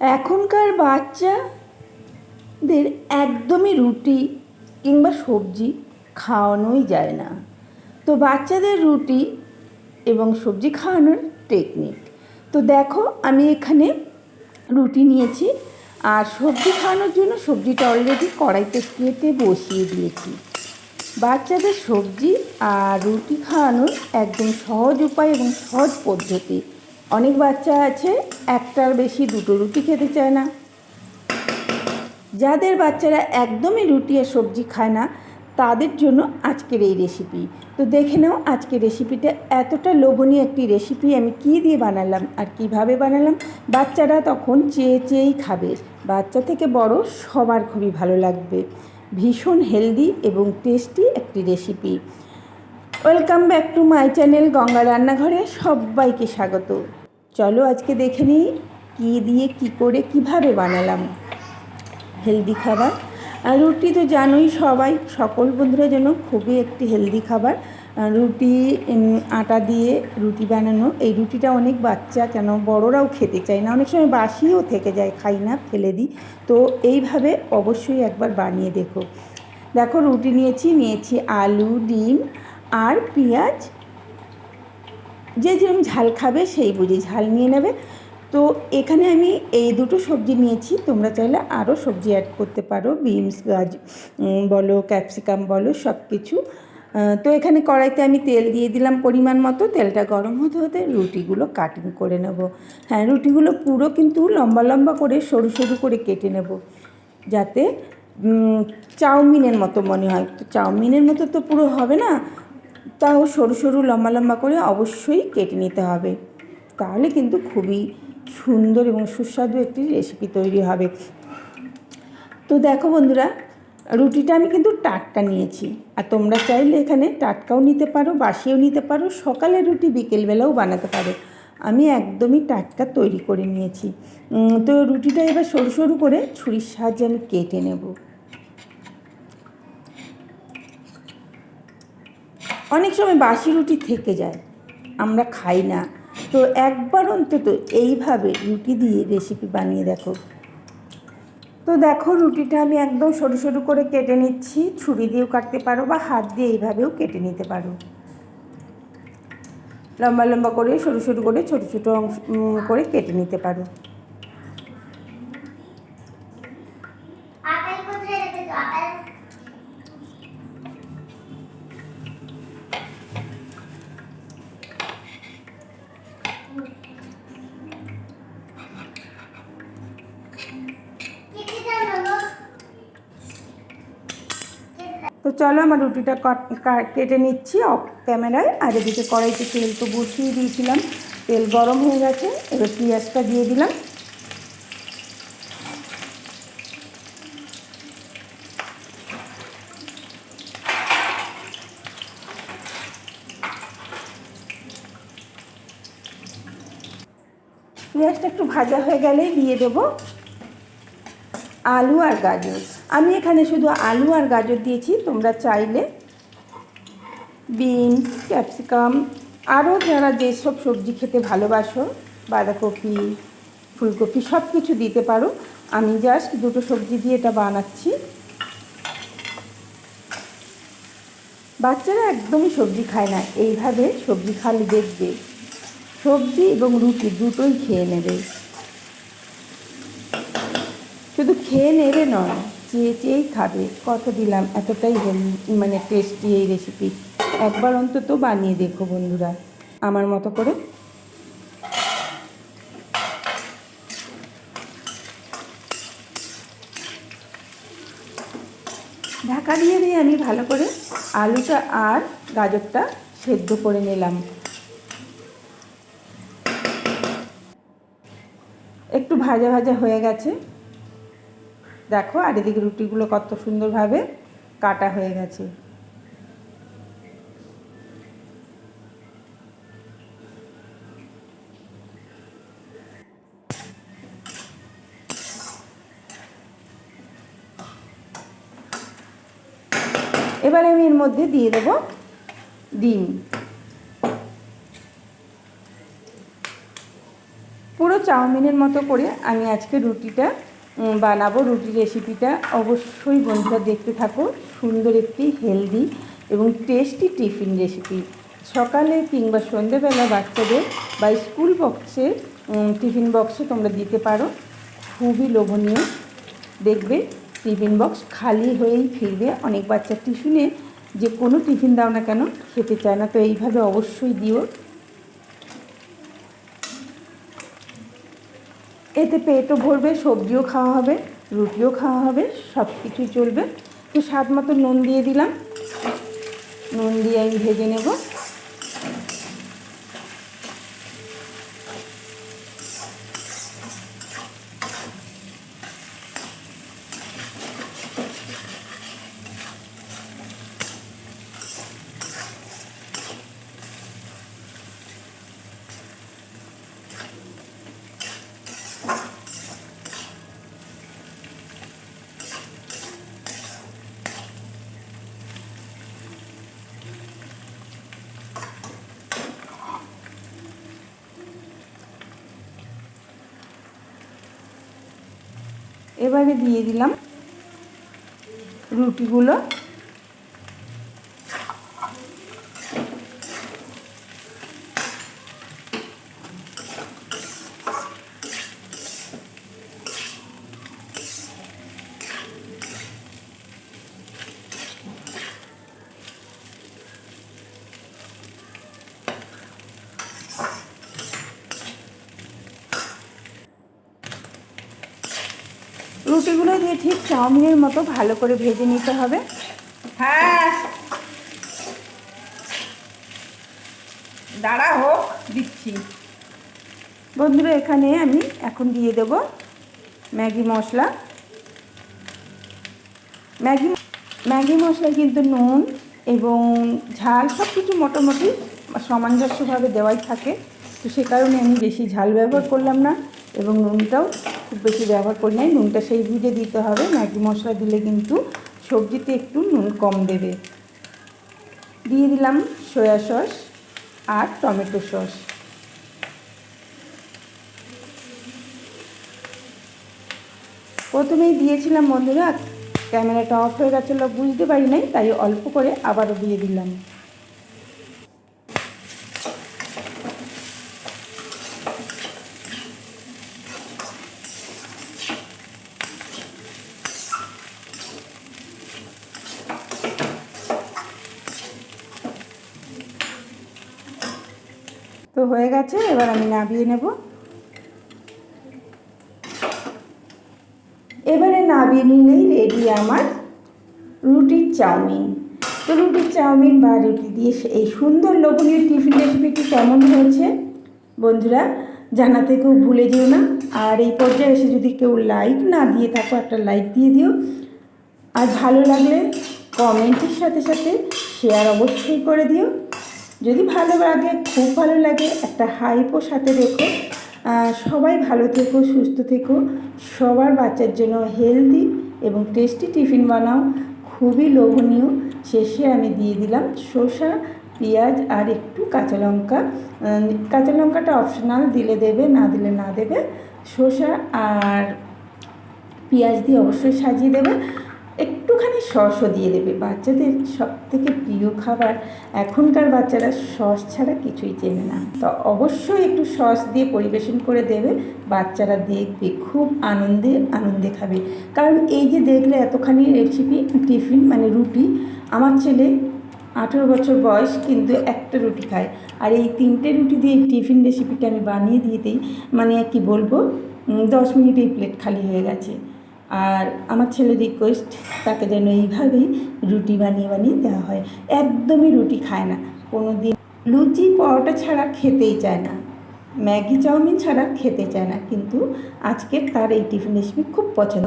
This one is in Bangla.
এখনকার বাচ্চাদের একদমই রুটি কিংবা সবজি খাওয়ানোই যায় না। তো বাচ্চাদের রুটি এবং সবজি খাওয়ানোর টেকনিক তো দেখো, আমি এখানে রুটি নিয়েছি আর সবজি খাওয়ানোর জন্য সবজিটা অলরেডি কড়াইতে কেটে বসিয়ে দিয়েছি। বাচ্চাদের সবজি আর রুটি খাওয়ানোর একদম সহজ উপায় এবং সহজ পদ্ধতি অনেক বাচ্চা আছে, একটার বেশি দুটো রুটি খেতে চায় না। যাদের বাচ্চারা একদমই রুটি আর সবজি খায় না, তাদের জন্য আজকের এই রেসিপি তো দেখে নাও আজকের রেসিপিটা এতটা লোভনীয় একটি রেসিপি আমি কী দিয়ে বানালাম আর কীভাবে বানালাম। বাচ্চারা তখন চেয়ে চেয়েই খাবে। বাচ্চা থেকে বড় সবার খুবই ভালো লাগবে। ভীষণ হেলদি এবং টেস্টি একটি recipe welcome back to my channel Ganga রান্নাঘরে সবাইকে স্বাগত। চলো আজকে দেখে নিই কী দিয়ে কি করে কীভাবে বানালাম। হেলদি খাবার। আর রুটি তো জানোই সবাই, সকল বন্ধুরা জন্য খুবই একটি হেলদি খাবার। রুটি আটা দিয়ে রুটি বানানো। এই রুটিটা অনেক বাচ্চা, কেন বড়রাও খেতে চায় না। অনেক সময় বাসিও থেকে যায়, খাই না, ফেলে দিই। তো এইভাবে অবশ্যই একবার বানিয়ে দেখো। দেখো রুটি নিয়েছি নিয়েছি আলু, ডিম আর পেঁয়াজ, যে যেরকম ঝাল খাবে সেই বুঝে ঝাল নিয়ে নেবে। তো এখানে আমি এই দুটো সবজি নিয়েছি, তোমরা চাইলে আরও সবজি অ্যাড করতে পারো, বিনস, গাজ বলো, ক্যাপসিকাম বলো সব কিছু তো এখানে কড়াইতে আমি তেল দিয়ে দিলাম পরিমাণ মতো, তেলটা গরম হতে হতে রুটিগুলো কাটিং করে নেব। হ্যাঁ রুটিগুলো পুরো কিন্তু লম্বা লম্বা করে সরু সরু করে কেটে নেব, যাতে চাউমিনের মতো মনে হয়। তো চাউমিনের মতো তো পুরো হবে না তাও সরু সরু, লম্বা লম্বা করে অবশ্যই কেটে নিতে হবে। তাহলে কিন্তু খুবই সুন্দর এবং সুস্বাদু একটি রেসিপি তৈরি হবে। তো দেখো বন্ধুরা, রুটিটা আমি কিন্তু টাটকা নিয়েছি। আর তোমরা চাইলে এখানে টাটকাও নিতে পারো, বাসিও নিতে পারো, সকালের রুটি বিকেলবেলাও বানাতে পারো। আমি একদমই টাটকা তৈরি করে নিয়েছি। তো রুটিটা এবার সরু সরু করে ছুরির সাহায্যে আমি কেটে নেব। অনেক সময় বাসি রুটি থেকে যায়, আমরা খাই না। তো একবার অন্তত এইভাবে রুটি দিয়ে রেসিপি বানিয়ে দেখো। তো দেখো রুটিটা আমি একদম সরু সরু করে কেটে নিচ্ছি, ছুরি দিয়েও কাটতে পারো বা হাত দিয়ে এইভাবেও কেটে নিতে পারো। লম্বা লম্বা করে, সরু সরু করে, ছোট ছোট অংশ করে কেটে নিতে পারো আটাই কোথায় রেখেছো আটাই কেটে দাও না গো। কেটে দাও। তো চলো আমার রুটিটা কাট- নিচ্ছি অফ ক্যামেরায়। আর এদিকে কড়াইতে তেল তো বসিয়ে দিয়েছিলাম। তেল গরম হয়ে গেছে, এবার পেঁয়াজটা দিয়ে দিলাম। পেঁয়াজটা একটু ভাজা হয়ে গেলেই দিয়ে দেবো আলু আর গাজর। আমি এখানে শুধু আলু আর গাজর দিয়েছি, তোমরা চাইলে বিনস, ক্যাপসিকাম, আরও যারা যেসব সবজি খেতে ভালোবাসো, বাঁধাকপি, ফুলকপি সব কিছু দিতে পারো। আমি জাস্ট দুটো সবজি দিয়ে এটা বানাচ্ছি। বাচ্চারা একদমই সবজি খায় না, এইভাবে সবজি খালে দেখবে। সবজি এবং রুটি দুটোই খেয়ে নেবে। শুধু খেয়ে নেবে নয় চেয়ে চেয়েই খাবে। কত দিলাম, এতটাই হেল- মানে টেস্টি এই রেসিপি একবার অন্তত বানিয়ে দেখো বন্ধুরা, আমার মতো করে। ঢাকা দিয়ে দিয়ে আমি ভালো করে আলুটা আর গাজরটা সেদ্ধ করে নিলাম। একটু ভাজা ভাজা হয়ে গেছে। দেখো, আর এদিকে রুটিগুলো কত সুন্দরভাবে কাটা হয়ে গেছে। এবারে আমি এর মধ্যে দিয়ে দেবো ডিম। পুরো চাউমিনের মতো করে আমি আজকে রুটিটা বানাবো রুটি রেসিপিটা অবশ্যই বন্ধুরা দেখতে থাকো, সুন্দর একটি হেলদি এবং টেস্টি টিফিন রেসিপি সকালে কিংবা সন্ধেবেলা বাচ্চাদের বা স্কুল বক্সে টিফিন বক্সে তোমরা দিতে পারো। খুবই লোভনীয়। দেখবে টিফিন বক্স খালি হয়েই ফিরবে। অনেক বাচ্চা টিফিনে যে কোনো টিফিন দাও না কেন, খেতে চায় না। তো এইভাবে অবশ্যই দিও। এতে পেটও ভরবে, সবজিও খাওয়া হবে, রুটিও খাওয়া হবে, সব কিছুই চলবে। তো স্বাদ মতো নুন দিয়ে দিলাম। নুন দিয়ে আমি ভেজে নেব। এবারে দিয়ে দিলাম রুটিগুলো। রুটিগুলো দিয়ে ঠিক চাউমিনের মতো ভালো করে ভেজে নিতে হবে। হ্যাঁ। দাঁড়া হোক দিচ্ছি। বন্ধুরা এখানে আমি এখন দিয়ে দেব ম্যাগি মশলা। ম্যাগি ম্যাগি মশলা কিন্তু নুন এবং ঝাল সব কিছু মোটামুটি সামঞ্জস্যভাবে দেওয়াই থাকে। তো সে কারণে আমি বেশি ঝাল ব্যবহার করলাম না এবং নুনটাও খুব বেশি ব্যবহার করি নাই। নুনটা সেই বুঝে দিতে হবে। ম্যাগি মশলা দিলে কিন্তু সবজিতে একটু নুন কম দেবে। দিয়ে দিলাম সয়া সস আর টমেটো সস। প্রথমেই দিয়েছিলাম বন্ধুরা, ক্যামেরাটা অফ হয়ে গেছিল বুঝতে পারি নাই, তাই অল্প করে আবারও দিয়ে দিলাম। তো হয়ে গেছে, এবার আমি নাবিয়ে নেব। এবারে নাবিয়ে নিলেই রেডি আমার রুটির চাউমিন। তো রুটির চাউমিন বা রুটি দিয়ে এই সুন্দর লোভনীয় টিফিন রেসিপিটি কেমন হয়েছে বন্ধুরা জানাতে কেউ ভুলে যেও না। আর এই পর্যায়ে এসে যদি কেউ লাইক না দিয়ে থাকো, একটা লাইক দিয়ে দিও। আর ভালো লাগলে কমেন্টের সাথে সাথে শেয়ার অবশ্যই করে দিও। যদি ভালো লাগে, খুব ভালো লাগে, একটা হাইপও সাথে রেখো। সবাই ভালো থেকো, সুস্থ থেকো। সবার বাচ্চার জন্য হেলদি এবং টেস্টি টিফিন বানাও। খুবই লোভনীয়। শেষে আমি দিয়ে দিলাম শসা, পেঁয়াজ আর একটু কাঁচা লঙ্কা। কাঁচা লঙ্কাটা অপশনাল দিলে দেবে, না দিলে না দেবে। শসা আর পেঁয়াজ দিয়ে অবশ্যই সাজিয়ে দেবে। সসও দিয়ে দেবে। বাচ্চাদের সব থেকে প্রিয় খাবার এখনকার বাচ্চারা সস ছাড়া কিছুই চেনে না। তো অবশ্যই একটু সস দিয়ে পরিবেশন করে দেবে। বাচ্চারা দেখবে, খুব আনন্দে আনন্দে খাবে। কারণ এই যে দেখলে এতখানি রেসিপি টিফিন মানে রুটি, আমার ছেলে আঠেরো বছর বয়স কিন্তু একটা রুটি খায়। আর এই তিনটে রুটি দিয়ে টিফিন রেসিপিটা আমি বানিয়ে দিয়ে দিই মানে কি বলব দশ মিনিটেই প্লেট খালি হয়ে গেছে। আর আমার ছেলে রিকোয়েস্ট তাকে যেন এইভাবেই রুটি বানিয়ে বানিয়ে দেওয়া হয়। একদমই রুটি খায় না। কোনো দিন লুচি, পরোটা ছাড়া খেতেই চায় না। ম্যাগি, চাউমিন ছাড়া খেতে চায় না। কিন্তু আজকের তার এই টিফিন রেসিপি খুব পছন্দ।